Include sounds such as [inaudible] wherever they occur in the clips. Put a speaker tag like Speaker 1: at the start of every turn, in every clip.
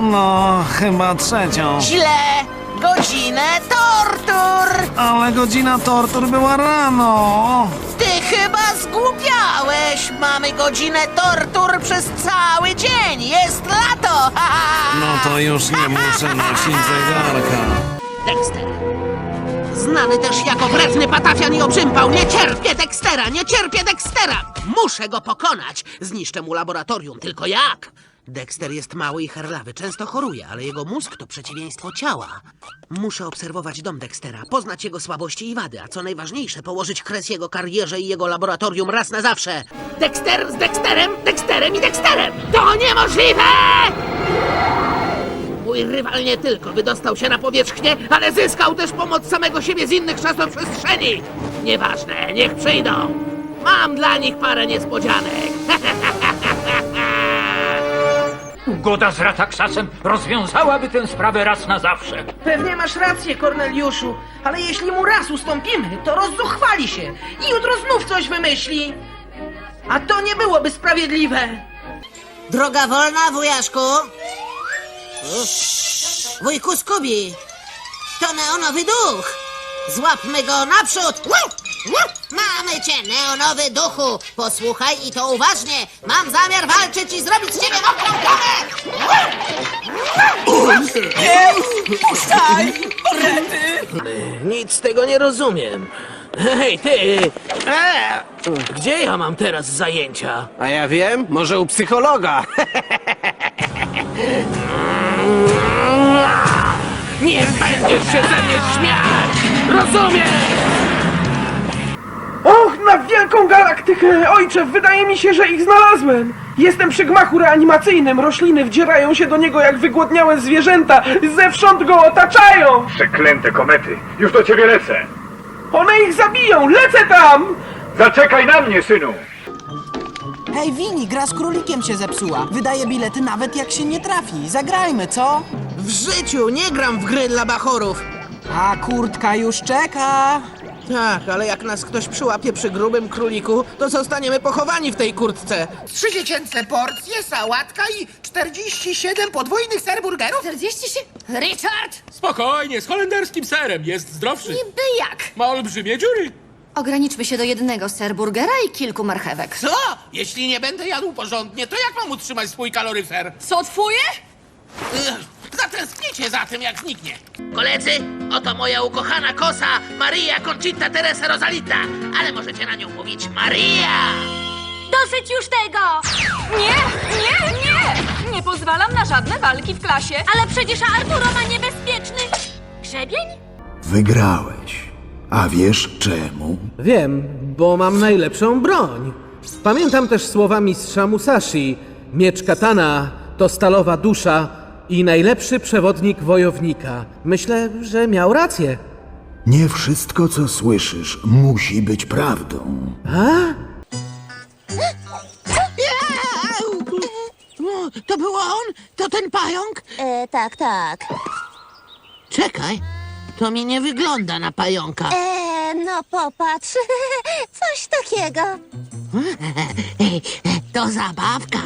Speaker 1: No, chyba trzecią.
Speaker 2: Źle! Godzinę tortur!
Speaker 1: Ale godzina tortur była rano.
Speaker 2: Ty chyba zgłupiałeś! Mamy godzinę tortur przez cały dzień! Jest lato! Ha, ha.
Speaker 1: No to już nie muszę nosić zegarka.
Speaker 2: Dexter. Znany też jako wredny patafian i obrzympał. Nie cierpię Dextera, nie cierpię Dextera! Muszę go pokonać! Zniszczę mu laboratorium, tylko jak? Dexter jest mały i herlawy, często choruje, ale jego mózg to przeciwieństwo ciała. Muszę obserwować dom Dextera, poznać jego słabości i wady, a co najważniejsze, położyć kres jego karierze i jego laboratorium raz na zawsze. Dexter z Dexterem, Dexterem i Dexterem! To niemożliwe! Mój rywal nie tylko wydostał się na powierzchnię, ale zyskał też pomoc samego siebie z innych czasoprzestrzeni. Nieważne, niech przyjdą. Mam dla nich parę niespodzianek. [laughs]
Speaker 3: Ugoda z Rataksasem rozwiązałaby tę sprawę raz na zawsze.
Speaker 4: Pewnie masz rację, Korneliuszu, ale jeśli mu raz ustąpimy, to rozzuchwali się i jutro znów coś wymyśli. A to nie byłoby sprawiedliwe.
Speaker 2: Droga wolna, wujaszku. Wujku Skubi, to neonowy duch. Złapmy go naprzód. Mamy cię, neonowy duchu. Posłuchaj i to uważnie. Mam zamiar walczyć i zrobić z ciebie mokrą gumę.
Speaker 5: Nic z tego nie rozumiem. Hej, ty! Gdzie ja mam teraz zajęcia?
Speaker 6: A ja wiem, może u psychologa.
Speaker 5: Nie będziesz się ze mnie śmiać! Rozumiesz?
Speaker 4: Na wielką galaktykę! Ojcze, wydaje mi się, że ich znalazłem! Jestem przy gmachu reanimacyjnym. Rośliny wdzierają się do niego jak wygłodniałe zwierzęta. Zewsząd go otaczają!
Speaker 7: Przeklęte komety! Już do ciebie lecę!
Speaker 4: One ich zabiją! Lecę tam!
Speaker 7: Zaczekaj na mnie, synu!
Speaker 8: Hej, Wini, gra z królikiem się zepsuła. Wydaje bilety nawet jak się nie trafi. Zagrajmy, co?
Speaker 2: W życiu nie gram w gry dla bachorów.
Speaker 8: A kurtka już czeka.
Speaker 2: Tak, ale jak nas ktoś przyłapie przy grubym króliku, to zostaniemy pochowani w tej kurtce.
Speaker 9: Trzy dziecięce porcje, sałatka i 47 podwójnych serburgerów?
Speaker 10: 47? Richard!
Speaker 3: Spokojnie, z holenderskim serem, jest zdrowszy.
Speaker 10: Niby jak?
Speaker 3: Ma olbrzymie dziury.
Speaker 10: Ograniczmy się do jednego serburgera i kilku marchewek.
Speaker 9: Co? Jeśli nie będę jadł porządnie, to jak mam utrzymać swój kaloryfer?
Speaker 10: Co twoje?
Speaker 9: Ugh, Zatęsknicie za tym, jak zniknie.
Speaker 2: Koledzy, oto moja ukochana kosa, Maria Conchita Teresa Rosalita. Ale możecie na nią mówić Maria.
Speaker 10: Dosyć już tego! Nie, nie, nie! Nie pozwalam na żadne walki w klasie. Ale przecież Arturo ma niebezpieczny grzebień?
Speaker 11: Wygrałeś. A wiesz czemu?
Speaker 6: Wiem, bo mam najlepszą broń. Pamiętam też słowa mistrza Musashi. Miecz katana to stalowa dusza i najlepszy przewodnik wojownika. Myślę, że miał rację.
Speaker 11: Nie wszystko, co słyszysz, musi być prawdą.
Speaker 2: To był on? To ten pająk?
Speaker 10: E, tak, tak.
Speaker 2: Czekaj, to mi nie wygląda na pająka.
Speaker 10: E, no popatrz. [laughs] Coś takiego. [laughs]
Speaker 2: To zabawka.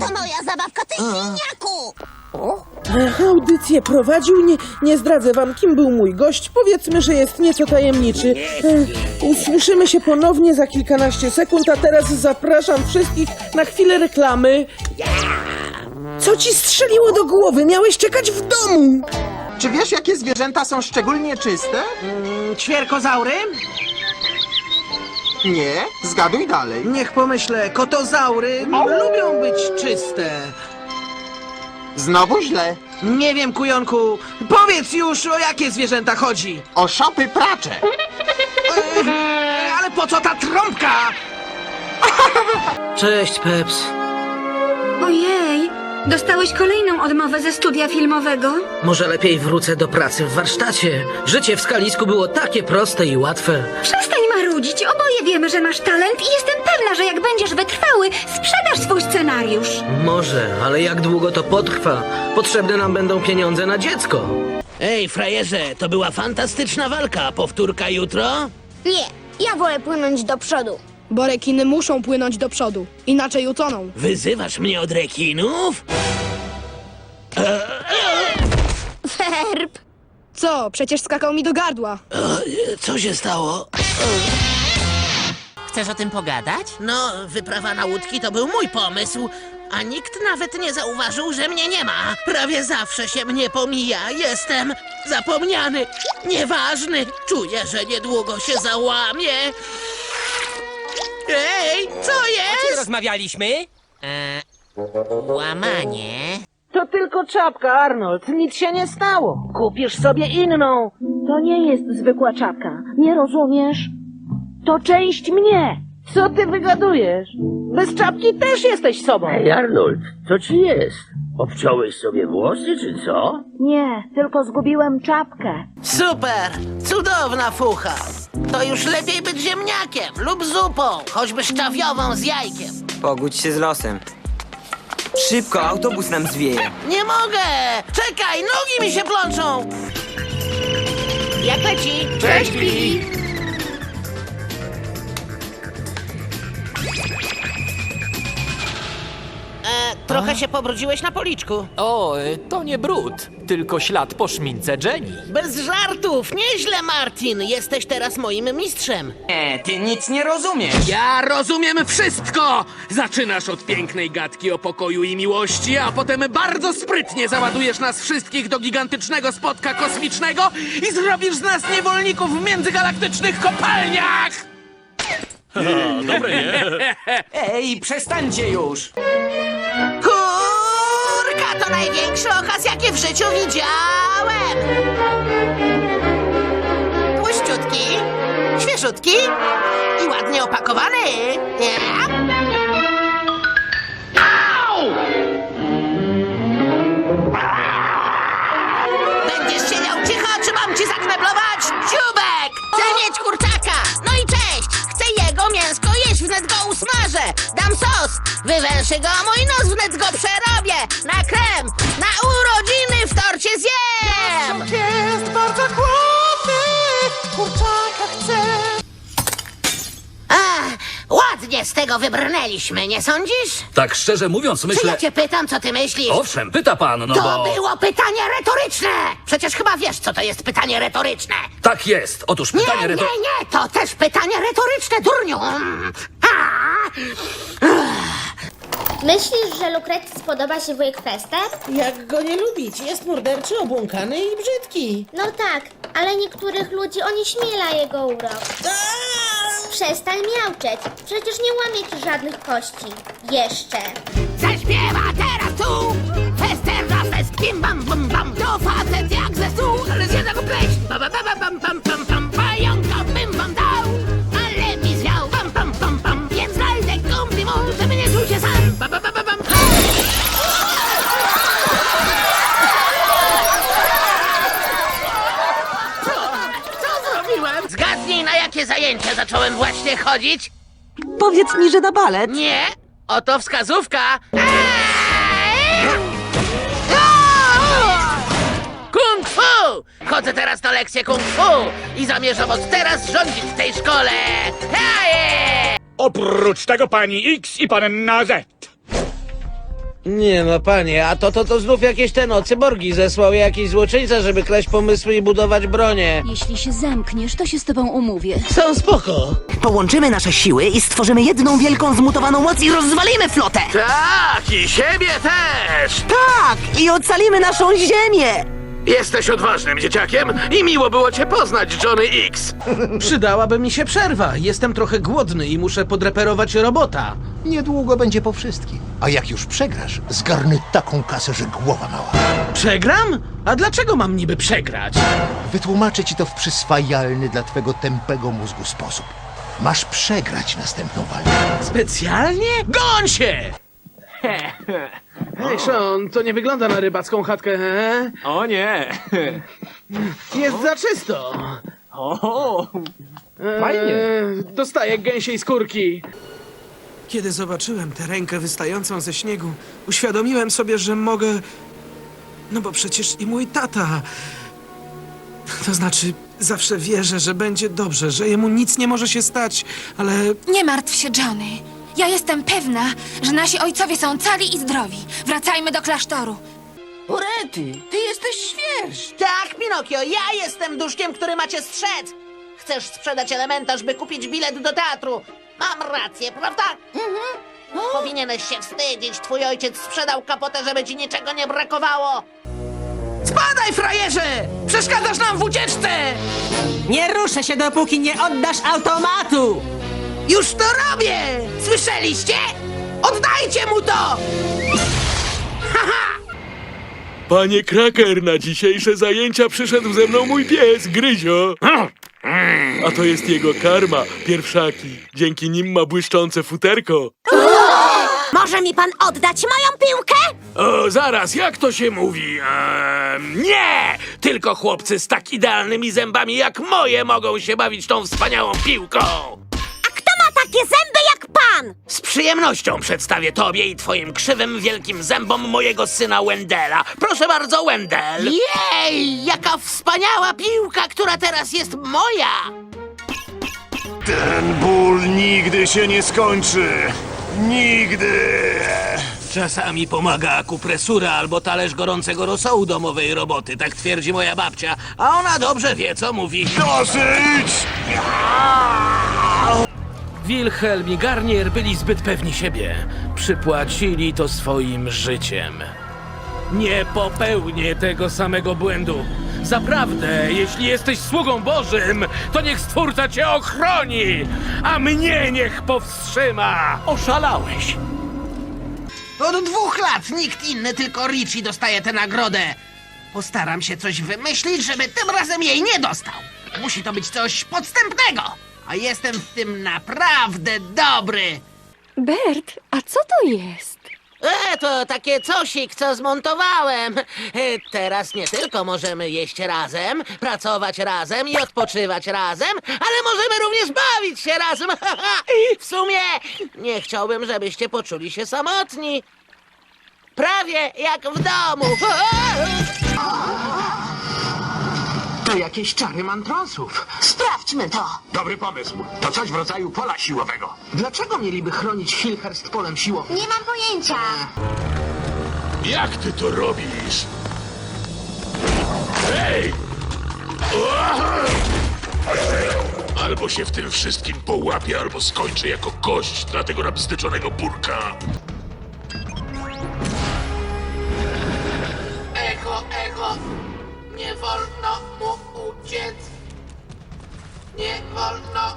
Speaker 10: To moja zabawka, ty świniaku!
Speaker 4: Audycję prowadził, nie, nie zdradzę wam, kim był mój gość. Powiedzmy, że jest nieco tajemniczy. E, Usłyszymy się ponownie za kilkanaście sekund, a teraz zapraszam wszystkich na chwilę reklamy. Co ci strzeliło do głowy? Miałeś czekać w domu!
Speaker 8: Czy wiesz, jakie zwierzęta są szczególnie czyste?
Speaker 4: Ćwierkozaury?
Speaker 8: Nie, zgaduj dalej.
Speaker 4: Niech pomyślę, kotozaury lubią być czyste.
Speaker 8: Znowu źle.
Speaker 4: Nie wiem, kujonku, powiedz już, o jakie zwierzęta chodzi.
Speaker 8: O szopy pracze.
Speaker 4: Ale po co ta trąbka?
Speaker 5: Cześć, Peps.
Speaker 10: Ojej, dostałeś kolejną odmowę ze studia filmowego?
Speaker 5: Może lepiej wrócę do pracy w warsztacie. Życie w skalisku było takie proste i łatwe.
Speaker 10: Przestań marudzić, oboje wiemy, że masz talent i jestem pewna, że jak będziesz wytrwały, sprzedasz swój scenariusz.
Speaker 5: Może, ale jak długo to potrwa? Potrzebne nam będą pieniądze na dziecko. Ej, frajerze, to była fantastyczna walka. Powtórka jutro?
Speaker 10: Nie, ja wolę płynąć do przodu.
Speaker 12: Bo rekiny muszą płynąć do przodu, inaczej utoną.
Speaker 10: Wyzywasz mnie od rekinów?
Speaker 12: Ferb! Co? Przecież skakał mi do gardła.
Speaker 10: Co się stało?
Speaker 2: Chcesz o tym pogadać? No, wyprawa na łódki to był mój pomysł. A nikt nawet nie zauważył, że mnie nie ma. Prawie zawsze się mnie pomija. Jestem zapomniany, nieważny. Czuję, że niedługo się załamie. Ej, co jest?
Speaker 13: Rozmawialiśmy?
Speaker 2: E, łamanie.
Speaker 14: To tylko czapka, Arnold. Nic się nie stało. Kupisz sobie inną. To nie jest zwykła czapka. Nie rozumiesz? To część mnie. Co ty wygadujesz? Bez czapki też jesteś sobą.
Speaker 10: Arnold, co ci jest? Obciąłeś sobie włosy, czy co?
Speaker 14: Nie, tylko zgubiłem czapkę.
Speaker 2: Super! Cudowna fucha! To już lepiej być ziemniakiem lub zupą, choćby szczawiową z jajkiem.
Speaker 13: Pogódź się z losem. Szybko, autobus nam zwieje.
Speaker 2: Nie mogę! Czekaj, nogi mi się plączą! Jak leci? Cześć, Billy! E, trochę się pobrudziłeś na policzku.
Speaker 13: O, to nie brud, tylko ślad po szmince Jenny.
Speaker 2: Bez żartów! Nieźle, Martin! Jesteś teraz moim mistrzem.
Speaker 13: Nie, ty nic nie rozumiesz.
Speaker 4: Ja rozumiem wszystko! Zaczynasz od pięknej gadki o pokoju i miłości, a potem bardzo sprytnie załadujesz nas wszystkich do gigantycznego spotka kosmicznego i zrobisz z nas niewolników w międzygalaktycznych kopalniach! [laughs]
Speaker 13: Ej, przestańcie już.
Speaker 2: Kurka, to największy ochaz, jaki w życiu widziałem! Tłuściutki, świeżutki i ładnie opakowany. Nie? Będziesz siedział cicho, czy mam ci zakneblować dziubek? Chcę mieć kurczaka! No i cześć! Jego mięsko jeść, wnet go usmażę! Dam sos! Wywęszę go, mój nos wnet go przerobię! Na krem! Na urodziny w torcie zjem!
Speaker 15: Jest bardzo głodny, kurczaka chce.
Speaker 2: Ach, ładnie z tego wybrnęliśmy, nie sądzisz?
Speaker 16: Tak szczerze mówiąc,
Speaker 2: Czy
Speaker 16: myślę...
Speaker 2: ja cię pytam, co ty myślisz?
Speaker 16: Owszem, pyta pan, no
Speaker 2: To
Speaker 16: bo...
Speaker 2: było pytanie retoryczne! Przecież chyba wiesz, co to jest pytanie retoryczne!
Speaker 16: Tak jest. Otóż
Speaker 2: Nie,
Speaker 16: pytanie
Speaker 2: nie,
Speaker 16: reto...
Speaker 2: nie, to też pytanie retoryczne, durniu! Mm. A!
Speaker 12: Myślisz, że Lukrecji spodoba się wujek Fester?
Speaker 14: Jak go nie lubić? Jest morderczy, obłąkany i brzydki.
Speaker 12: No tak, ale niektórych ludzi onieśmiela jego urok. Przestań miauczeć, przecież nie łamie ci żadnych kości. Jeszcze.
Speaker 2: Zaśpiewa teraz tu! Fester na fest, kim bam bam bam! To facet jak ze stół, ale z jednego pleść! Ba ba ba ba bam pam pam Zgadnij, na jakie zajęcia zacząłem właśnie chodzić?
Speaker 14: Powiedz mi, że na balet.
Speaker 2: Nie, oto wskazówka. Eee! Kung Fu! Chodzę teraz na lekcję Kung Fu i zamierzam od teraz rządzić w tej szkole.
Speaker 17: Oprócz tego pani X i panna Z.
Speaker 10: Nie no, panie, a to to to znów jakieś te no, cyborgi zesłał jakiś złoczyńca, żeby kraść pomysły i budować bronie.
Speaker 12: Jeśli się zamkniesz, to się z tobą umówię.
Speaker 10: Są spoko.
Speaker 13: Połączymy nasze siły i stworzymy jedną wielką zmutowaną moc i rozwalimy flotę.
Speaker 17: Tak, i siebie też!
Speaker 13: Tak, i ocalimy naszą ziemię.
Speaker 17: Jesteś odważnym dzieciakiem i miło było cię poznać, Johnny X. [laughs]
Speaker 4: Przydałaby mi się przerwa. Jestem trochę głodny i muszę podreperować robota.
Speaker 11: Niedługo będzie po wszystkim. A jak już przegrasz, zgarnę taką kasę, że głowa mała.
Speaker 4: Przegram? A dlaczego mam niby przegrać?
Speaker 11: Wytłumaczę ci to w przyswajalny dla twego tępego mózgu sposób. Masz przegrać następną walkę.
Speaker 4: Specjalnie? Goń się! [laughs] Hej, Sean, to nie wygląda na rybacką chatkę, he?
Speaker 13: O nie.
Speaker 4: Jest za czysto.
Speaker 13: O,
Speaker 4: Eee, dostaję gęsiej skórki. Kiedy zobaczyłem tę rękę wystającą ze śniegu, uświadomiłem sobie, że mogę... No bo przecież i mój tata...
Speaker 16: To znaczy, zawsze wierzę, że będzie dobrze, że jemu nic nie może się stać, ale
Speaker 18: Nie martw się, Johnny. Ja jestem pewna, że nasi ojcowie są cali i zdrowi. Wracajmy do klasztoru.
Speaker 8: Orety, ty jesteś śwież.
Speaker 2: Tak, Pinokio, ja jestem duszkiem, który macie strzec. Chcesz sprzedać elementarz, by kupić bilet do teatru. Mam rację, prawda? Mhm. Powinieneś się wstydzić. Twój ojciec sprzedał kapotę, żeby ci niczego nie brakowało.
Speaker 13: Spadaj, frajerze! Przeszkadzasz nam w ucieczce!
Speaker 8: Nie ruszę się, dopóki nie oddasz automatu!
Speaker 13: Już to robię! Słyszeliście? Oddajcie mu to!
Speaker 19: Panie Kraker, na dzisiejsze zajęcia przyszedł ze mną mój pies, Gryzio. A to jest jego karma, pierwszaki. Dzięki nim ma błyszczące futerko.
Speaker 18: Może mi pan oddać moją piłkę?
Speaker 19: O, zaraz, jak to się mówi? Ehm, nie! Tylko chłopcy z tak idealnymi zębami jak moje mogą się bawić tą wspaniałą piłką.
Speaker 18: Takie zęby jak pan?
Speaker 19: Z przyjemnością przedstawię tobie i twoim krzywym wielkim zębom mojego syna Wendela. Proszę bardzo, Wendel.
Speaker 2: Jej, jaka wspaniała piłka, która teraz jest moja.
Speaker 20: Ten ból nigdy się nie skończy. Nigdy.
Speaker 19: Czasami pomaga akupresura albo talerz gorącego rosołu domowej roboty, tak twierdzi moja babcia. A ona dobrze wie, co mówi.
Speaker 20: Dosyć!
Speaker 4: Wilhelm i Garnier byli zbyt pewni siebie. Przypłacili to swoim życiem. Nie popełnię tego samego błędu. Zaprawdę, jeśli jesteś sługą Bożym, to niech Stwórca cię ochroni, a mnie niech powstrzyma.
Speaker 19: Oszalałeś.
Speaker 2: Od dwóch lat nikt inny, tylko Richie dostaje tę nagrodę. Postaram się coś wymyślić, żeby tym razem jej nie dostał. Musi to być coś podstępnego. A jestem w tym naprawdę dobry.
Speaker 18: Bert, a co to jest?
Speaker 2: E, to takie cosik, co zmontowałem. E, teraz nie tylko możemy jeść razem, pracować razem i odpoczywać razem, ale możemy również bawić się razem. [laughs] w sumie nie chciałbym, żebyście poczuli się samotni. Prawie jak w domu. [laughs]
Speaker 21: To jakieś czary mantrosów.
Speaker 2: Sprawdźmy to.
Speaker 21: Dobry pomysł. To coś w rodzaju pola siłowego. Dlaczego mieliby chronić Hilhurst polem siłowym?
Speaker 18: Nie mam pojęcia.
Speaker 19: Jak ty to robisz? Hej! Albo się w tym wszystkim połapie, albo skończy jako kość dla tego nabzdyczonego burka.
Speaker 2: Echo, echo, nie wolno mu uciec. Nie wolno.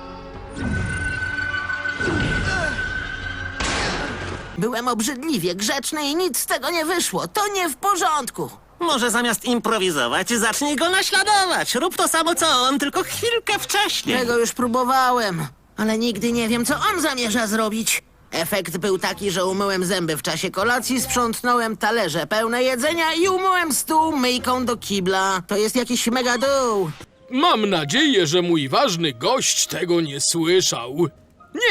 Speaker 2: Byłem obrzydliwie grzeczny i nic z tego nie wyszło. To nie w porządku.
Speaker 8: Może zamiast improwizować, zacznij go naśladować. Rób to samo co on, tylko chwilkę wcześniej.
Speaker 2: Tego już próbowałem, ale nigdy nie wiem, co on zamierza zrobić. Efekt był taki, że umyłem zęby w czasie kolacji, sprzątnąłem talerze pełne jedzenia i umyłem stół myjką do kibla. To jest jakiś mega dół.
Speaker 4: Mam nadzieję, że mój ważny gość tego nie słyszał.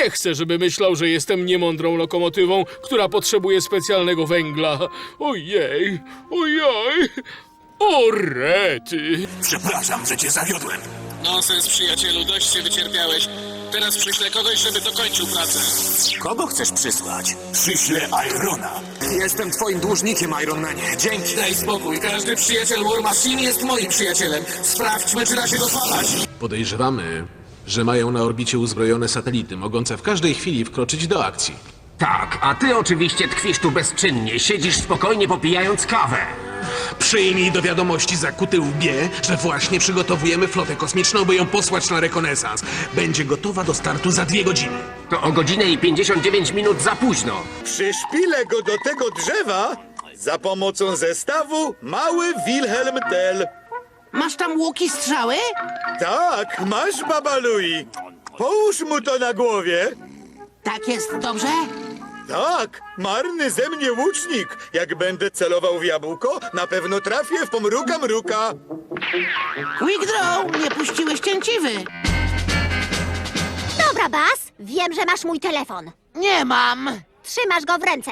Speaker 4: Nie chcę, żeby myślał, że jestem niemądrą lokomotywą, która potrzebuje specjalnego węgla. Ojej, ojej, o rety.
Speaker 19: Przepraszam, że cię zawiodłem.
Speaker 4: Nonsens, przyjacielu, dość się wycierpiałeś. Teraz przyślę kogoś, żeby dokończył pracę.
Speaker 19: Kogo chcesz przysłać? Przyślę Irona. Jestem twoim dłużnikiem, Ironmanie. Dzięki.
Speaker 4: Daj spokój, każdy przyjaciel War Machine jest moim przyjacielem. Sprawdźmy, czy da się dopalać.
Speaker 16: podejrzewamy, że mają na orbicie uzbrojone satelity, mogące w każdej chwili wkroczyć do akcji.
Speaker 21: Tak, a ty oczywiście tkwisz tu bezczynnie. Siedzisz spokojnie popijając kawę.
Speaker 16: Przyjmij do wiadomości zakuty łbie, że właśnie przygotowujemy flotę kosmiczną, by ją posłać na rekonesans. Będzie gotowa do startu za dwie godziny.
Speaker 21: To o godzinę i 59 minut za późno.
Speaker 20: Przyszpilę go do tego drzewa za pomocą zestawu Mały Wilhelm Tell.
Speaker 2: Masz tam łuki strzały?
Speaker 20: Tak, masz, Baba Louie. Połóż mu to na głowie.
Speaker 2: Tak jest dobrze?
Speaker 20: Tak, marny ze mnie łucznik. Jak będę celował w jabłko, na pewno trafię w pomruka mruka.
Speaker 2: Wigdrow, nie puściłeś cięciwy.
Speaker 18: Dobra, Bas, wiem, że masz mój telefon.
Speaker 2: Nie mam.
Speaker 18: Trzymasz go w ręce.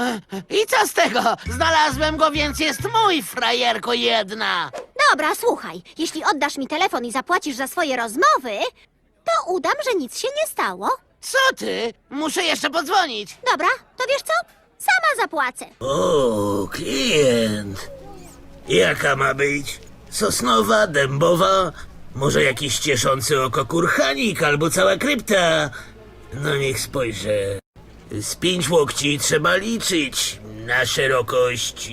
Speaker 2: E, I co z tego? Znalazłem go, więc jest mój, frajerko jedna.
Speaker 18: Dobra, słuchaj. Jeśli oddasz mi telefon i zapłacisz za swoje rozmowy, to udam, że nic się nie stało.
Speaker 2: Co ty? Muszę jeszcze podzwonić.
Speaker 18: Dobra, to wiesz co? Sama zapłacę.
Speaker 13: O, klient. Jaka ma być? Sosnowa, dębowa? Może jakiś cieszący oko kurhanik albo cała krypta? No niech spojrzę. Z pięć łokci trzeba liczyć na szerokość.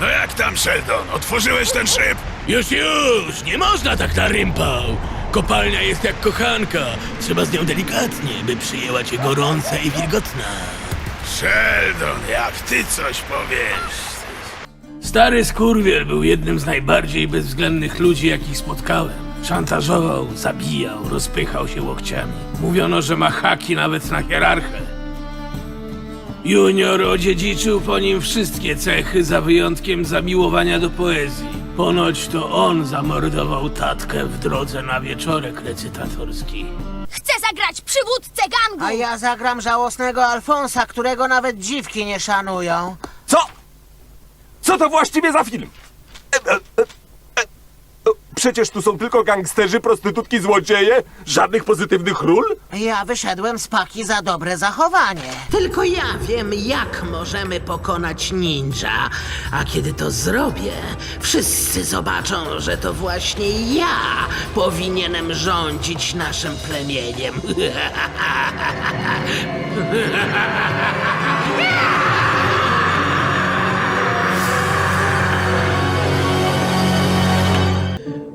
Speaker 19: No jak tam, Sheldon? Otworzyłeś ten szyb?
Speaker 4: Już, już! Nie można tak na rympał! Kopalnia jest jak kochanka. Trzeba z nią delikatnie, by przyjęła cię gorąca i wilgotna.
Speaker 19: Sheldon, jak ty coś powiesz?
Speaker 4: Stary skurwiel był jednym z najbardziej bezwzględnych ludzi, jakich spotkałem. Szantażował, zabijał, rozpychał się łokciami. Mówiono, że ma haki nawet na hierarchę. Junior odziedziczył po nim wszystkie cechy, za wyjątkiem zamiłowania do poezji. Ponoć to on zamordował tatkę w drodze na wieczorek recytatorski.
Speaker 18: Chcę zagrać przywódcę gangu!
Speaker 2: A ja zagram żałosnego Alfonsa, którego nawet dziwki nie szanują.
Speaker 20: Co? Co to właściwie za film? E, e, e, e, Przecież tu są tylko gangsterzy, prostytutki, złodzieje, żadnych pozytywnych ról.
Speaker 2: Ja wyszedłem z paki za dobre zachowanie. Tylko ja wiem, jak możemy pokonać ninja. A kiedy to zrobię, wszyscy zobaczą, że to właśnie ja powinienem rządzić naszym plemieniem. [laughs]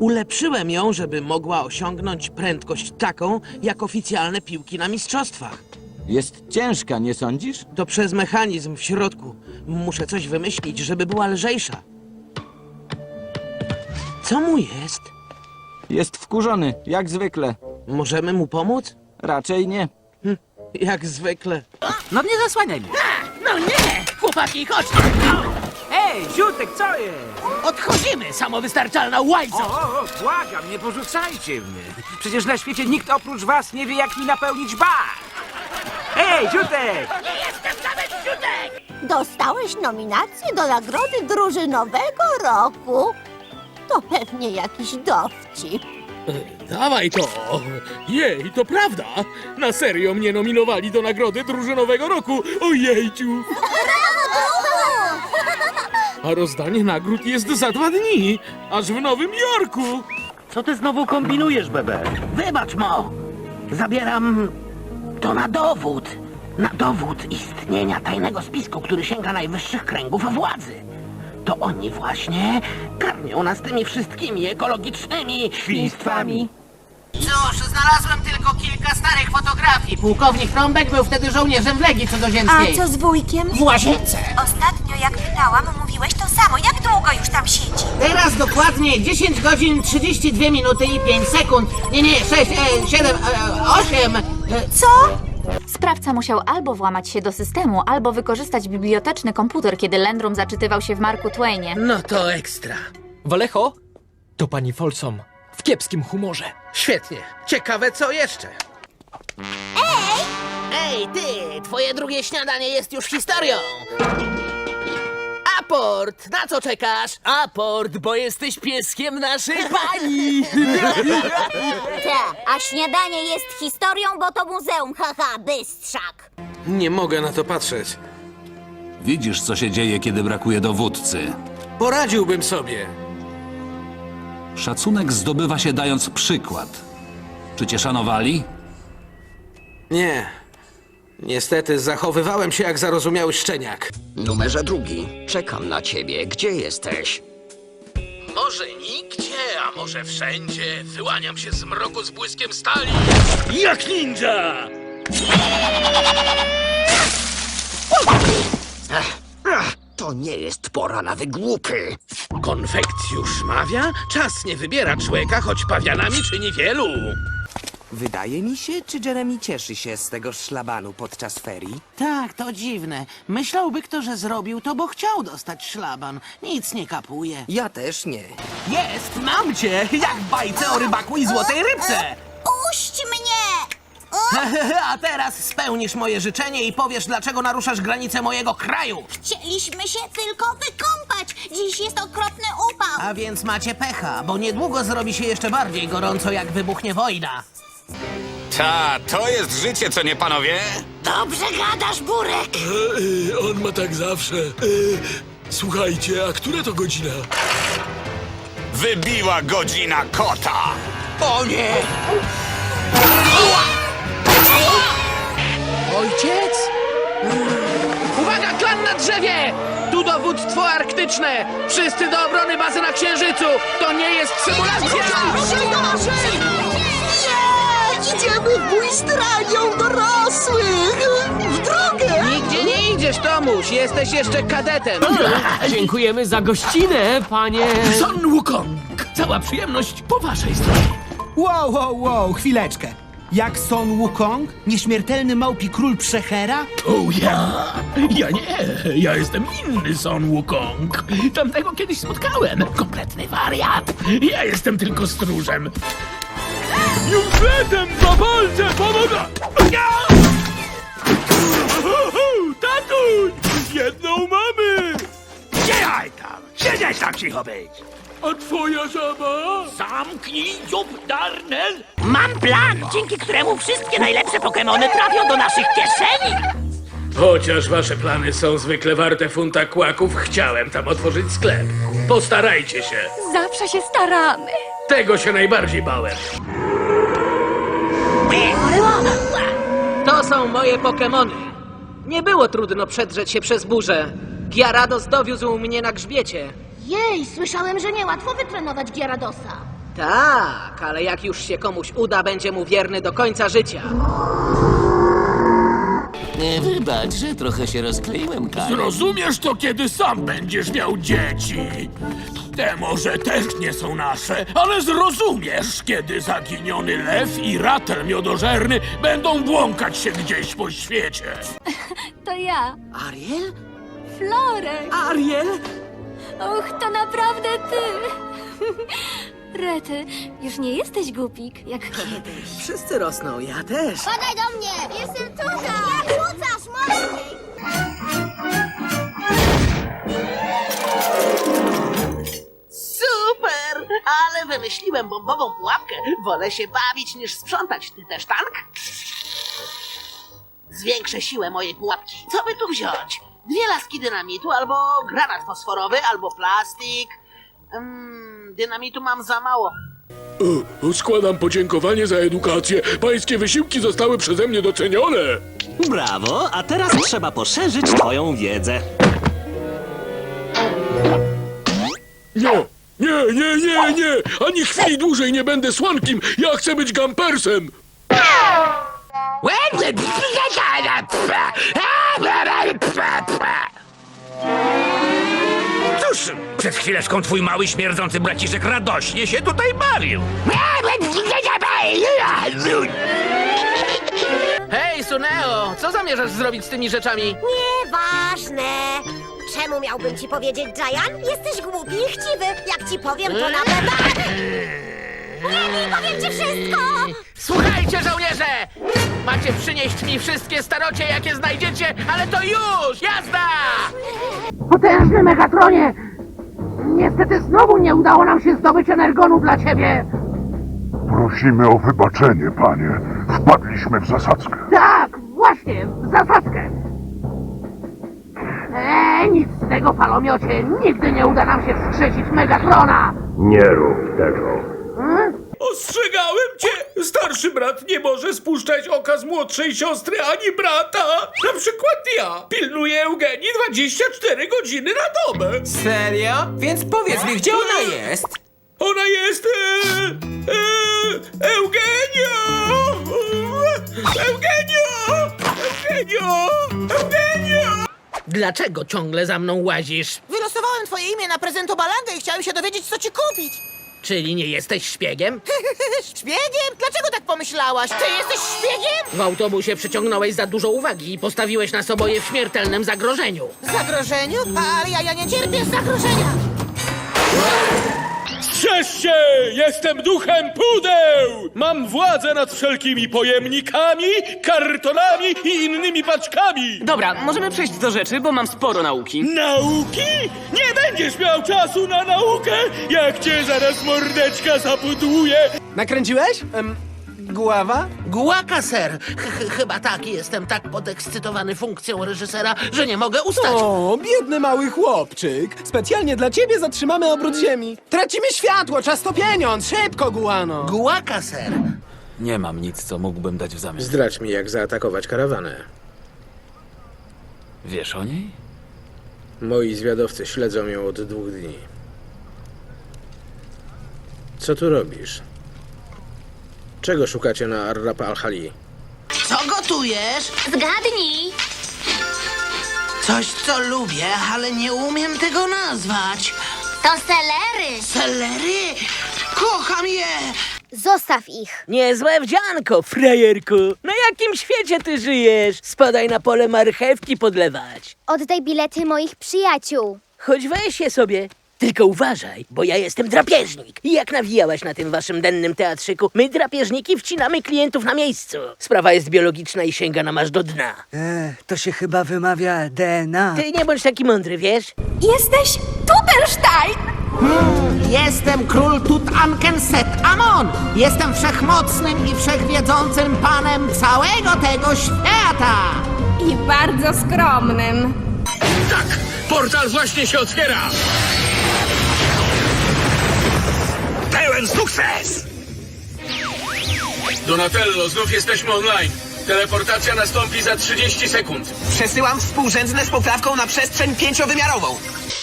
Speaker 2: Ulepszyłem ją, żeby mogła osiągnąć prędkość taką, jak oficjalne piłki na mistrzostwach.
Speaker 8: Jest ciężka, nie sądzisz?
Speaker 2: To przez mechanizm w środku. Muszę coś wymyślić, żeby była lżejsza. Co mu jest?
Speaker 8: Jest wkurzony, jak zwykle.
Speaker 2: Możemy mu pomóc?
Speaker 8: Raczej nie.
Speaker 2: Jak zwykle.
Speaker 13: No nie zasłaniaj mnie.
Speaker 2: No nie! Chłopaki, chodźcie!
Speaker 13: Ej, Ziutek, co jest?
Speaker 2: Odchodzimy, samowystarczalna łajco!
Speaker 13: O, o, błagam, nie porzucajcie mnie. Przecież na świecie nikt oprócz was nie wie, jak mi napełnić bar. Ej, Ziutek!
Speaker 18: Dostałeś nominację do nagrody drużynowego roku. To pewnie jakiś dowcip.
Speaker 4: Dawaj to! Jej, to prawda! Na serio mnie nominowali do nagrody drużynowego roku! Ojejciu! [laughs] A rozdanie nagród jest za dwa dni! Aż w Nowym Jorku!
Speaker 13: Co ty znowu kombinujesz, Bebe?
Speaker 2: Wybacz, Mo! Zabieram to na dowód. Na dowód istnienia tajnego spisku, który sięga najwyższych kręgów władzy. To oni właśnie karmią nas tymi wszystkimi ekologicznymi świństwami. Cóż, znalazłem tylko kilka starych fotografii. Pułkownik Trąbek był wtedy żołnierzem w Legii Cudzoziemskiej.
Speaker 18: z wujkiem?
Speaker 2: W łazience.
Speaker 18: Ostatnio jak pytałam, mówiłeś to samo. Jak długo już tam siedzi?
Speaker 2: Teraz dokładnie 10 godzin 32 minuty i 5 sekund. Nie, nie, 6, e, 7, e, 8. E,
Speaker 18: Co?
Speaker 22: Sprawca musiał albo włamać się do systemu, albo wykorzystać biblioteczny komputer, kiedy Landrum zaczytywał się w Marku Twainie.
Speaker 2: no to ekstra.
Speaker 13: Walecho? To pani Folsom. W kiepskim humorze.
Speaker 2: Świetnie. Ciekawe co jeszcze. Ej! Ej, ty! Twoje drugie śniadanie jest już historią. Aport! Na co czekasz? Aport, bo jesteś pieskiem naszej [laughs] pani! [laughs]
Speaker 18: Te, a śniadanie jest historią, bo to muzeum, [laughs] haha, bystrzak.
Speaker 4: Nie mogę na to patrzeć.
Speaker 16: Widzisz, co się dzieje, kiedy brakuje dowódcy.
Speaker 4: Poradziłbym sobie.
Speaker 16: Szacunek zdobywa się dając przykład. Czy cię szanowali?
Speaker 4: Nie. Niestety zachowywałem się jak zarozumiały szczeniak.
Speaker 21: Numerze drugi. Czekam na ciebie. Gdzie jesteś?
Speaker 4: Może nigdzie, a może wszędzie. Wyłaniam się z mroku z błyskiem stali. Jak ninja!
Speaker 21: To nie jest pora na wygłupy.
Speaker 4: Konfekcjusz mawia? Czas nie wybiera człowieka, choć pawianami czyni wielu.
Speaker 13: Wydaje mi się, czy Jeremy cieszy się z tego szlabanu podczas ferii?
Speaker 2: Tak, to dziwne. Myślałby kto, że zrobił to, bo chciał dostać szlaban. Nic nie kapuje.
Speaker 13: Ja też nie.
Speaker 2: Jest, mam cię! Jak w bajce o rybaku i złotej rybce!
Speaker 18: Puść mnie! [laughs]
Speaker 4: A teraz spełnisz moje życzenie i powiesz, dlaczego naruszasz granice mojego kraju.
Speaker 18: Chcieliśmy się tylko wykąpać. Dziś jest okropny upał.
Speaker 4: A więc macie pecha, bo niedługo zrobi się jeszcze bardziej gorąco, jak wybuchnie wojna.
Speaker 23: Ta, to jest życie, co nie panowie?
Speaker 18: Dobrze gadasz, Burek.
Speaker 19: E, e, on ma tak zawsze. E, słuchajcie, a która to godzina?
Speaker 23: Wybiła godzina kota!
Speaker 4: O nie! Ojciec? Uwaga, klan na drzewie! Tu dowództwo arktyczne! Wszyscy do obrony bazy na Księżycu! To nie jest symulacja!
Speaker 24: Idziemy w bój z dranią dorosłych! W drogę!
Speaker 4: Nigdzie nie idziesz, Tomuś! Jesteś jeszcze kadetem! [laughs]
Speaker 2: Dziękujemy za gościnę, panie...
Speaker 13: Son Wukong! Cała przyjemność po waszej stronie.
Speaker 24: Wow, wow, wow, chwileczkę. Jak Son Wukong? Nieśmiertelny małpi król Przechera?
Speaker 2: O ja! Ja nie! Ja jestem inny Son Wukong. Tamtego kiedyś spotkałem. Kompletny wariat. Ja jestem tylko stróżem.
Speaker 19: Jumfletem za palce pomaga! Tatuń! Jedną mamy!
Speaker 25: Gdzie tam? Siedzieć tam cicho być!
Speaker 19: A twoja żaba?
Speaker 25: Zamknij dziób, Darnel!
Speaker 18: Mam plan, dzięki któremu wszystkie najlepsze Pokemony trafią do naszych kieszeni.
Speaker 2: Chociaż wasze plany są zwykle warte funta kłaków, chciałem tam otworzyć sklep. Postarajcie się.
Speaker 18: Zawsze się staramy.
Speaker 2: Tego się najbardziej bałem.
Speaker 4: To są moje Pokemony. Nie było trudno przedrzeć się przez burzę. Gyarados dowiózł mnie na grzbiecie.
Speaker 18: Jej, słyszałem, że niełatwo wytrenować Gyaradosa.
Speaker 4: Tak, ale jak już się komuś uda, będzie mu wierny do końca życia.
Speaker 21: Wybacz, że trochę się rozkleiłem, Karl.
Speaker 19: Zrozumiesz to, kiedy sam będziesz miał dzieci. Te może też nie są nasze, ale zrozumiesz, kiedy zaginiony lew i ratel miodożerny będą błąkać się gdzieś po świecie. [laughs]
Speaker 18: To ja,
Speaker 4: Ariel?
Speaker 18: Florek.
Speaker 4: Ariel?
Speaker 18: Och, to naprawdę ty. [laughs] Rety, już nie jesteś głupik, jak kiedyś.
Speaker 4: Wszyscy rosną, ja też.
Speaker 18: Podaj do mnie! Jestem tutaj! Jak rzucasz mocniej!
Speaker 4: Super! Ale wymyśliłem bombową pułapkę. Wolę się bawić niż sprzątać. Ty też, tank? Zwiększę siłę mojej pułapki. Co by tu wziąć? Dwie laski dynamitu, albo granat fosforowy, albo plastik. Mm, dynamitu mam za mało.
Speaker 19: O, składam podziękowanie za edukację. Pańskie wysiłki zostały przeze mnie docenione.
Speaker 24: Brawo, a teraz trzeba poszerzyć twoją wiedzę.
Speaker 19: Nie, nie, nie, nie, nie! Ani chwili dłużej nie będę słankim! Ja chcę być gampersem!
Speaker 25: Cóż, przed chwileczką twój mały śmierdzący braciszek radośnie się tutaj bawił.
Speaker 4: Hej, Suneo! Co zamierzasz zrobić z tymi rzeczami?
Speaker 18: Nieważne. Czemu miałbym ci powiedzieć, Giant? Jesteś głupi i chciwy. Jak ci powiem, to na pewno... Nie, nie powiem ci wszystko!
Speaker 4: Słuchajcie, żołnierze! Macie przynieść mi wszystkie starocie, jakie znajdziecie, ale to już! Jazda!
Speaker 2: Potężny Megatronie! Niestety znowu nie udało nam się zdobyć energonu dla ciebie!
Speaker 1: Prosimy o wybaczenie, panie. Wpadliśmy w zasadzkę.
Speaker 2: Tak, właśnie, w zasadzkę! Eee, nic z tego, palomiocie! Nigdy nie uda nam się wskrzesić Megatrona!
Speaker 1: Nie rób tego.
Speaker 19: Ostrzegałem cię! Starszy brat nie może spuszczać oka z młodszej siostry ani brata! Na przykład ja pilnuję Eugenii 24 godziny na dobę!
Speaker 24: Serio? Więc powiedz mi, gdzie ona jest?
Speaker 19: Ona jest... E, e,
Speaker 4: Dlaczego ciągle za mną łazisz?
Speaker 24: Wylosowałem twoje imię na prezent Balanga i chciałem się dowiedzieć, co ci kupić.
Speaker 4: Czyli nie jesteś szpiegiem? [laughs]
Speaker 24: Szpiegiem? Dlaczego tak pomyślałaś? Ty jesteś szpiegiem?
Speaker 4: W autobusie przyciągnąłeś za dużo uwagi i postawiłeś nas oboje w śmiertelnym zagrożeniu.
Speaker 24: Zagrożeniu? Ale ja, ja nie cierpię zagrożenia.
Speaker 19: Się! Jestem duchem pudeł! Mam władzę nad wszelkimi pojemnikami, kartonami i innymi paczkami!
Speaker 17: Dobra, możemy przejść do rzeczy, bo mam sporo nauki.
Speaker 19: Nauki? Nie będziesz miał czasu na naukę, jak cię zaraz mordeczka zapudłuje!
Speaker 8: Nakręciłeś? Em, Gława?
Speaker 2: Gułaka, ser. Ch ch chyba tak. Jestem tak podekscytowany funkcją reżysera, że nie mogę ustać.
Speaker 8: O, biedny mały chłopczyk. Specjalnie dla ciebie zatrzymamy obrót ziemi. Tracimy światło, czas to pieniądz. Szybko, Guano.
Speaker 2: Gułaka, ser.
Speaker 17: Nie mam nic, co mógłbym dać w zamian.
Speaker 11: Zdradź mi, jak zaatakować karawanę.
Speaker 17: Wiesz o niej?
Speaker 11: Moi zwiadowcy śledzą ją od dwóch dni. Co tu robisz? Czego szukacie na Arrapa al-Hali?
Speaker 2: Co gotujesz?
Speaker 18: Zgadnij!
Speaker 2: Coś, co lubię, ale nie umiem tego nazwać.
Speaker 18: To selery!
Speaker 2: Celery? Kocham je!
Speaker 26: Zostaw ich.
Speaker 10: Niezłe wdzianko, frajerku. Na jakim świecie ty żyjesz? Spadaj na pole marchewki podlewać.
Speaker 26: Oddaj bilety moich przyjaciół.
Speaker 10: Choć weź je sobie. Tylko uważaj, bo ja jestem drapieżnik. I jak nawijałaś na tym waszym dennym teatrzyku, my drapieżniki wcinamy klientów na miejscu. Sprawa jest biologiczna i sięga nam aż do dna.
Speaker 17: E, to się chyba wymawia DNA.
Speaker 10: Ty nie bądź taki mądry, wiesz?
Speaker 18: Jesteś Tutenstein!
Speaker 2: Jestem król Tutankenset Amon! Jestem wszechmocnym i wszechwiedzącym panem całego tego świata!
Speaker 18: I bardzo skromnym.
Speaker 4: Tak! Portal właśnie się otwiera!
Speaker 23: Pełen sukces!
Speaker 4: Donatello, znów jesteśmy online. Teleportacja nastąpi za 30 sekund.
Speaker 8: Przesyłam współrzędne z poprawką na przestrzeń pięciowymiarową.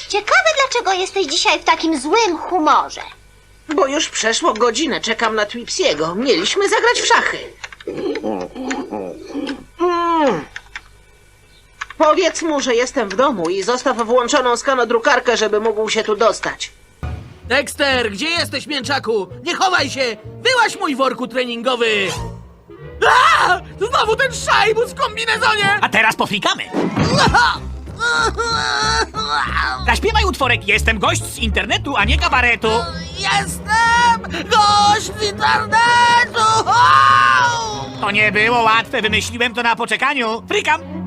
Speaker 26: Ciekawe, dlaczego jesteś dzisiaj w takim złym humorze.
Speaker 2: Bo już przeszło godzinę, czekam na Twipsiego. Mieliśmy zagrać w szachy. Mm. Powiedz mu, że jestem w domu i zostaw włączoną skanodrukarkę, żeby mógł się tu dostać.
Speaker 4: Dexter, gdzie jesteś, mięczaku? Nie chowaj się! Byłaś mój worku treningowy! A! Znowu ten szajbus w kombinezonie!
Speaker 17: A teraz poflikamy. [laughs] Zaśpiewaj utworek Jestem gość z internetu, a nie kabaretu.
Speaker 2: Jestem gość z internetu!
Speaker 17: To nie było łatwe, wymyśliłem to na poczekaniu. Frikam!